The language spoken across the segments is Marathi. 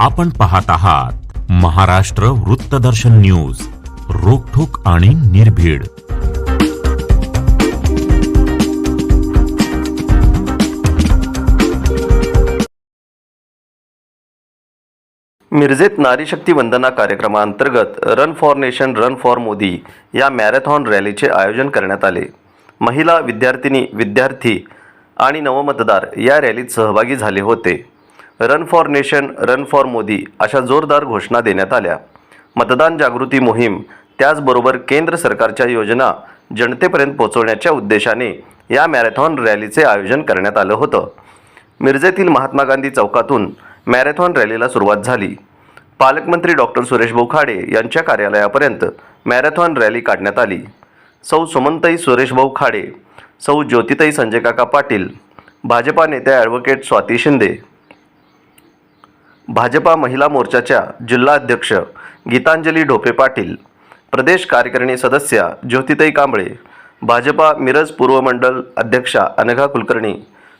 आपण पाहत आहात महाराष्ट्र वृत्तदर्शन न्यूज रोखोक आणि निर्भीड. मिरजेत नारी शक्ती वंदना कार्यक्रमाअंतर्गत run for nation run for Modi या मॅरेथॉन रॅलीचे आयोजन करण्यात आले. महिला विद्यार्थिनी विद्यार्थी आणि नवमतदार या रॅलीत सहभागी झाले होते. Run for nation run for Modi अशा जोरदार घोषणा देण्यात आल्या. मतदान जागृती मोहीम त्याचबरोबर केंद्र सरकारच्या योजना जनतेपर्यंत पोहोचवण्याच्या उद्देशाने या मॅरेथॉन रॅलीचे आयोजन करण्यात आलं होतं. मिरजेतील महात्मा गांधी चौकातून मॅरेथॉन रॅलीला सुरुवात झाली. पालकमंत्री डॉक्टर सुरेश खाडे यांच्या कार्यालयापर्यंत मॅरेथॉन रॅली काढण्यात आली. सौ सुमंतई सुरेशभाऊ खाडे सौ ज्योतिताई संजय काका पाटील भाजपा नेत्या ॲडव्होकेट स्वाती शिंदे भाजपा महिला मोर्चाच्या जिल्हा अध्यक्ष गीतांजली ढोपे पाटील प्रदेश कार्यकारिणी सदस्या ज्योतिताई कांबळे भाजपा मिरज पूर्व मंडल अध्यक्षा अनघा कुलकर्णी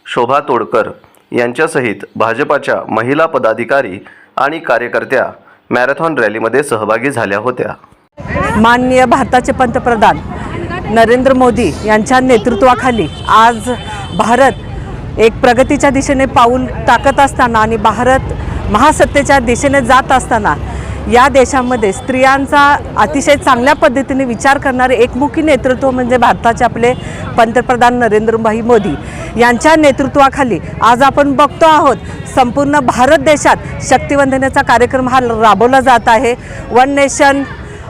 शोभा तोडकर यांच्यासहित भाजपाच्या महिला पदाधिकारी आणि कार्यकर्त्या मॅरेथॉन रॅलीमध्ये सहभागी झाल्या होत्या. माननीय भारताचे पंतप्रधान नरेंद्र मोदी यांच्या नेतृत्वाखाली आज भारत एक प्रगतीच्या दिशेने पाऊल टाकत असताना आणि भारत महासत्तेच्या दिशेने जात असताना या देशामध्ये स्त्रियांचा अतिशय चांगल्या पद्धतीने विचार करणारे एकमुखी नेतृत्व म्हणजे भारताचे आपले पंतप्रधान नरेंद्रभाई मोदी यांच्या नेतृत्वाखाली आज आपण बघतो आहोत संपूर्ण भारत देशात शक्तिवंदनेचा कार्यक्रम हा राबवला जात आहे. वन नेशन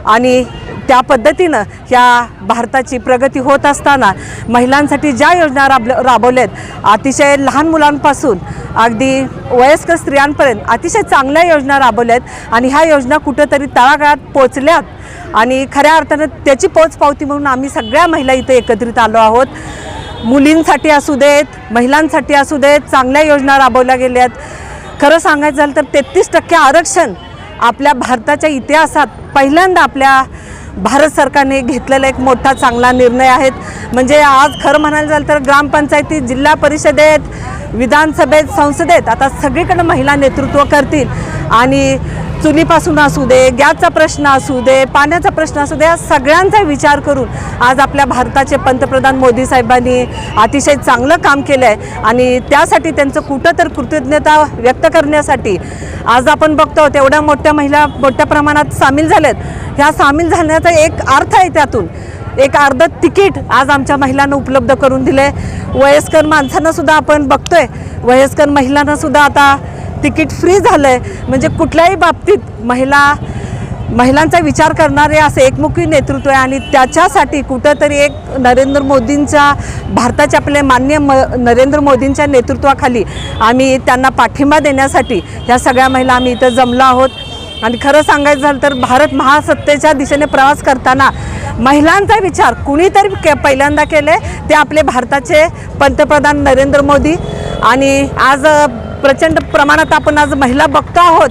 आणि त्या पद्धतीनं या भारताची प्रगती होत असताना महिलांसाठी ज्या योजना राब राबवल्यात अतिशय लहान मुलांपासून अगदी वयस्कर स्त्रियांपर्यंत अतिशय चांगल्या योजना राबवल्यात आणि ह्या योजना कुठंतरी तळागाळात पोचल्यात आणि खऱ्या अर्थानं त्याची पोचपावती म्हणून आम्ही सगळ्या महिला इथे एकत्रित आलो आहोत. मुलींसाठी असू देत महिलांसाठी असू देत चांगल्या योजना राबवल्या गेल्यात. खरं सांगायचं झालं तर तेहतीस टक्के आरक्षण आपल्या भारताच्या इतिहासात पहिल्यांदा आपल्या भारत सरकारने घेतलेला एक मोठा चांगला निर्णय आहेत. म्हणजे आज खरं म्हणायला झालं तर ग्रामपंचायती जिल्हा परिषदेत विधानसभेत संसदेत आता सगळीकडे महिला नेतृत्व करतील. आणि चुलीपासून असू दे गॅसचा प्रश्न असू दे पाण्याचा प्रश्न असू दे या सगळ्यांचा विचार करून आज आपल्या भारताचे पंतप्रधान मोदी साहेबांनी अतिशय चांगलं काम केलं आहे आणि त्यासाठी त्यांचं कुठं तर कृतज्ञता व्यक्त करण्यासाठी आज आपण बघतो तेवढ्या मोठ्या महिला मोठ्या प्रमाणात सामील झाल्यात. ह्या सामील झाल्याचा एक अर्थ आहे त्यातून. एक अर्ध तिकीट आज आमच्या महिलांना उपलब्ध करून दिलं आहे वयस्कर माणसांना सुद्धा आपण बघतोय. वयस्कर महिलांना सुद्धा आता तिकीट फ्री झालं आहे म्हणजे कुठल्याही बाबतीत महिला महिलांचा विचार करणारे असं एकमुखी नेतृत्व आहे आणि त्याच्यासाठी कुठंतरी एक नरेंद्र मोदींच्या भारताचे आपले मान्य म नरेंद्र मोदींच्या नेतृत्वाखाली आम्ही त्यांना पाठिंबा देण्यासाठी ह्या सगळ्या महिला आम्ही इथं जमलो आहोत. आणि खरं सांगायचं झालं तर भारत महासत्तेच्या दिशेने प्रवास करताना महिलांचा विचार कुणीतरी के पहिल्यांदा केले ते आपले भारताचे पंतप्रधान नरेंद्र मोदी. आणि आज प्रचंड प्रमाणात आपण आज महिला बघतो आहोत.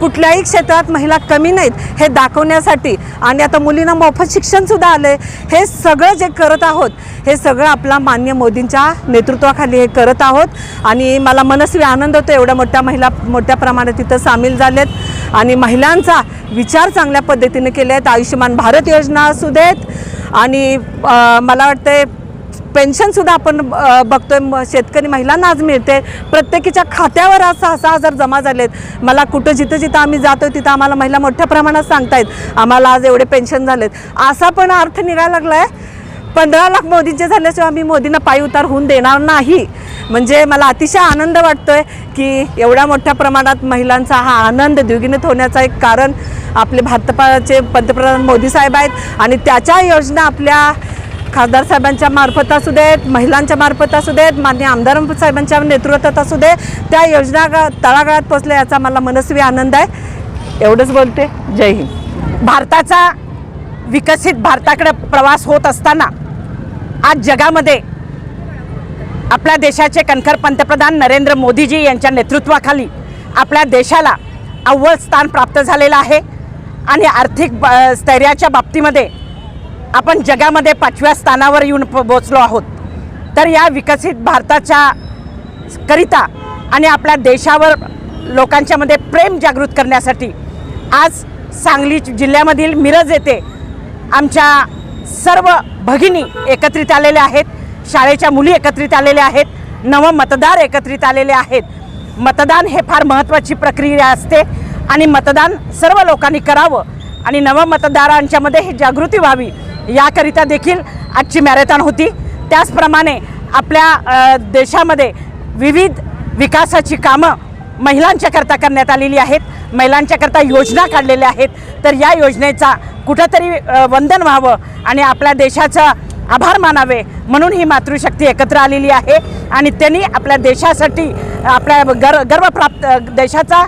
कुठल्याही क्षेत्रात महिला कमी नाहीत हे दाखवण्यासाठी. आणि आता मुलींना मोफत शिक्षणसुद्धा आलं हे सगळं जे करत आहोत हे सगळं आपला मान्य मोदींच्या नेतृत्वाखाली हे करत आहोत. आणि मला मनस्वी आनंद होतो एवढ्या मोठ्या महिला मोठ्या प्रमाणात तिथं सामील झालेत. आणि महिलांचा विचार चांगल्या पद्धतीने केले आहेत. आयुष्यमान भारत योजना असू देत आणि मला वाटते पेन्शनसुद्धा आपण बघतो बघतोय. शेतकरी महिलांना आज मिळते. प्रत्येकीच्या खात्यावर आज सहा सहा हजार जमा झालेत मला कुठं जिथं जिथं आम्ही जातो तिथं आम्हाला महिला मोठ्या प्रमाणात सांगतायत. आम्हाला आज एवढे पेन्शन झालेत. असा पण अर्थ निघायला लागला आहे पंधरा लाख मोदींचे झाल्याशिवाय आम्ही मोदींना पायी उतार होऊन देणार नाही. म्हणजे मला अतिशय आनंद वाटतोय की एवढ्या मोठ्या प्रमाणात महिलांचा हा आनंद द्विगुणित होण्याचा एक कारण आपले भारताचे पंतप्रधान मोदी साहेब आहेत आणि त्याच्या योजना आपल्या खासदार साहेबांच्या मार्फत असू देत महिलांच्या मार्फत असू देत मान्य आमदार साहेबांच्या नेतृत्वात असू दे त्या योजना तळागाळात पोचल्या याचा मला मनस्वी आनंद आहे. एवढंच बोलते. जय हिंद. भारताचा विकसित भारताकडे प्रवास होत असताना आज जगामध्ये आपल्या देशाचे कणखर पंतप्रधान नरेंद्र मोदीजी यांच्या नेतृत्वाखाली आपल्या देशाला अव्वल स्थान प्राप्त झालेलं आहे. आणि आर्थिक ब स्थैर्याच्या बाबतीमध्ये आपण जगामध्ये पाचव्या स्थानावर येऊन प- पोचलो आहोत. तर या विकसित भारताच्या करिता आणि आपल्या देशावर लोकांच्यामध्ये प्रेम जागृत करण्यासाठी आज सांगली जिल्ह्यामधील मिरज येथे आमच्या सर्व भगिनी एकत्रित आलेल्या आहेत. शाळेच्या मुली एकत्रित आलेल्या आहेत. नव मतदार एकत्रित आलेले आहेत. मतदान हे फार महत्त्वाची प्रक्रिया असते आणि मतदान सर्व लोकांनी करावं आणि नव मतदारांच्यामध्ये ही जागृती व्हावी याकरिता देखील आजची मॅरेथॉन होती. त्याचप्रमाणे आपल्या देशामध्ये विविध विकासाची कामं महिलांच्याकरता करण्यात आलेली आहेत. महिलांच्याकरता योजना काढलेल्या आहेत. तर या योजनेचा कुठंतरी वंदन व्हावं आणि आपल्या देशाचा आभार मानावे म्हणून ही मातृशक्ती एकत्र आलेली आहे. आणि त्यांनी आपल्या देशासाठी आपल्या गर गर्वप्राप्त देशाचा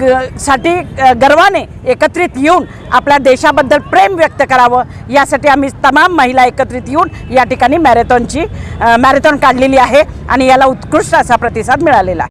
ग साठी गर्वाने एकत्रित येऊन आपल्या देशाबद्दल प्रेम व्यक्त करावं. यासाठी आम्ही तमाम महिला एकत्रित येऊन या ठिकाणी मॅरेथॉनची मॅरेथॉन काढलेली आहे आणि याला उत्कृष्ट असा प्रतिसाद मिळालेला आहे.